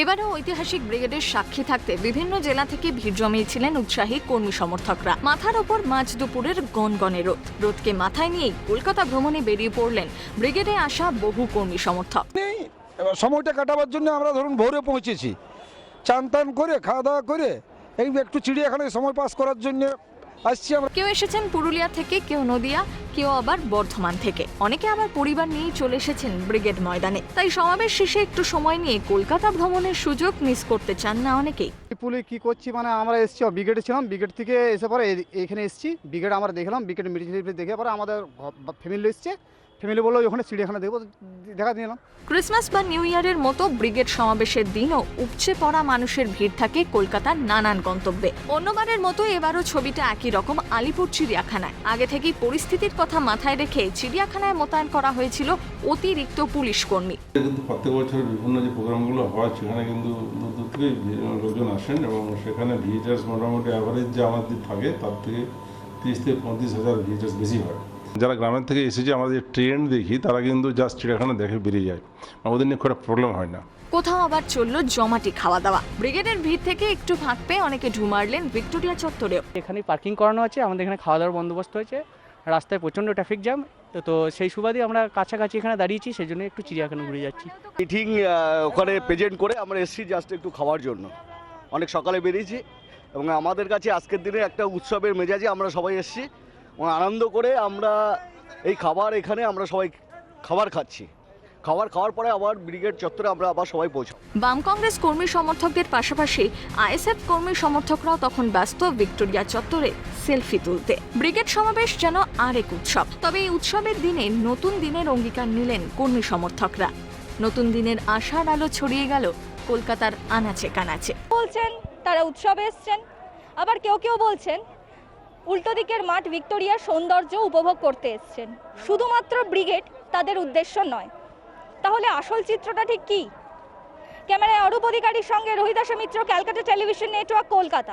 এবারও ঐতিহাসিক ব্রিগেডের সাক্ষী থাকতে বিভিন্ন জেলা থেকে ভিড় জমিয়েছিলেন উৎসাহী কর্মী সমর্থকরা। মাথার ওপর মাঝ দুপুরের গনগনে রোদ। রোদকে মাথায় নিয়েই কলকাতা ভ্রমণে বেরিয়ে পড়লেন ব্রিগেডে আসা বহু কর্মী সমর্থক। সময়টা কাটাবার জন্য আমরা ধরুন ভোরে পৌঁছেছি। চান করে, খাওয়া দাওয়া করে, এই একটু চিড়িয়াখানায় সময় পাস করার জন্য আসছি আমরা। কেউ এসেছেন পুরুলিয়া থেকে কেউ নদিয়া কেউ আবার বর্ধমান থেকে। অনেকে আবার পরিবার নিয়েই চলে এসেছেন ব্রিগেড ময়দানে। তাই সমাবেশ শেষে একটু সময় নিয়ে কলকাতা ভ্রমণের সুযোগ মিস করতে চান না অনেকেই। পুলি কি করছি মানে আমরা এসেছি ব্রিগেডে ছিলাম ব্রিগেড থেকে এসে পরে এখানে এসেছি ব্রিগেড আমরা দেখলাম ব্রিগেড মিটিং দেখে পরে আমাদের ফ্যামিলি এসছে। ফ্যামিলি বলল ওখানে চিড়িয়াখানা দেখব দেখা ক্রিসমাস বা নিউ ইয়ারের মতো ব্রিগেড সমাবেশের দিনও উপচে পড়া মানুষের ভিড় থাকে কলকাতার নানান গন্তব্যে অন্যবারের মতো এবারও ছবিটা একই রকম আলিপুর চিড়িয়াখানায় আগে থেকেই পরিস্থিতির কথা মাথায় রেখে চিড়িয়াখানায় মোতায়েন করা হয়েছিল অতিরিক্ত পুলিশ কর্মী কিন্তু প্রত্যেক বছর বিভিন্ন যে প্রোগ্রামগুলো হয় সেখানে কিন্তু দূর দূর থেকে লোকজন আসেন এবং সেখানে ভিজিটার্স মোটামুটি অ্যাভারেজ যে আমাদের থাকে তার থেকে তিরিশ থেকে পঁয়ত্রিশ হাজার ভিজিটার্স বেশি হয় যারা গ্রামের থেকে এসেছে আমাদের ট্রেন দেখি তারা কিন্তু জাস্ট চিড়িয়াখানা দেখে বেরিয়ে যায়। ওদের নিয়ে খুব প্রবলেম হয় না। কোথাও আবার চলল জমাটি খাওয়া দাওয়া ব্রিগেডের ভিড় থেকে একটু ফাঁক পেয়ে অনেকে ঢুমারলেন ভিক্টোরিয়া চত্বরেও। এখানে পার্কিং করানো আছে আমাদের এখানে খাওয়া দাওয়ার বন্দোবস্ত হয়েছে। রাস্তায় প্রচণ্ড ট্রাফিক জ্যাম তো সেই সুবাদে আমরা কাছাকাছি এখানে দাঁড়িয়েছি সেই জন্য একটু চিড়িয়াখানা ঘুরে যাচ্ছি। মিটিং ওখানে প্রেজেন্ট করে আমরা এসেছি জাস্ট একটু খাওয়ার জন্য। অনেক সকালে বেরিয়েছি এবং আমাদের কাছে আজকের দিনে একটা উৎসবের মেজাজে আমরা সবাই এসেছি। আনন্দ করে আমরা এই খাবার এখানে আমরা সবাই খাবার খাচ্ছি। খাবার খাওয়ার পরে আবার ব্রিগেড চত্বরে আমরা আবার সবাই পৌঁছাবো। বাম কংগ্রেস কর্মী সমর্থকদের পাশাপাশি আইএসএফ কর্মী সমর্থকরাও তখন ব্যস্ত ভিক্টোরিয়া চত্বরে সেলফি তুলতে। ব্রিগেড সমাবেশ যেন আরেক উৎসব। তবে এই উৎসবের দিনে নতুন দিনের অঙ্গীকার নিলেন কর্মী সমর্থকরা। নতুন দিনের আশার আলো ছড়িয়ে গেল কলকাতার আনাচে কানাচে। বলছেন তারা উৎসবে এসছেন। আবার কেউ কেউ বলছেন উল্টো দিকের মাঠ ভিক্টোরিয়ার সৌন্দর্য উপভোগ করতে এসছেন। শুধুমাত্র ব্রিগেড তাদের উদ্দেশ্য নয়। তাহলে আসল চিত্রটা ঠিক কি? ক্যামেরায় অরূপ অধিকারীর সঙ্গে Rohidasa Mitra Calcutta television network, Kolkata.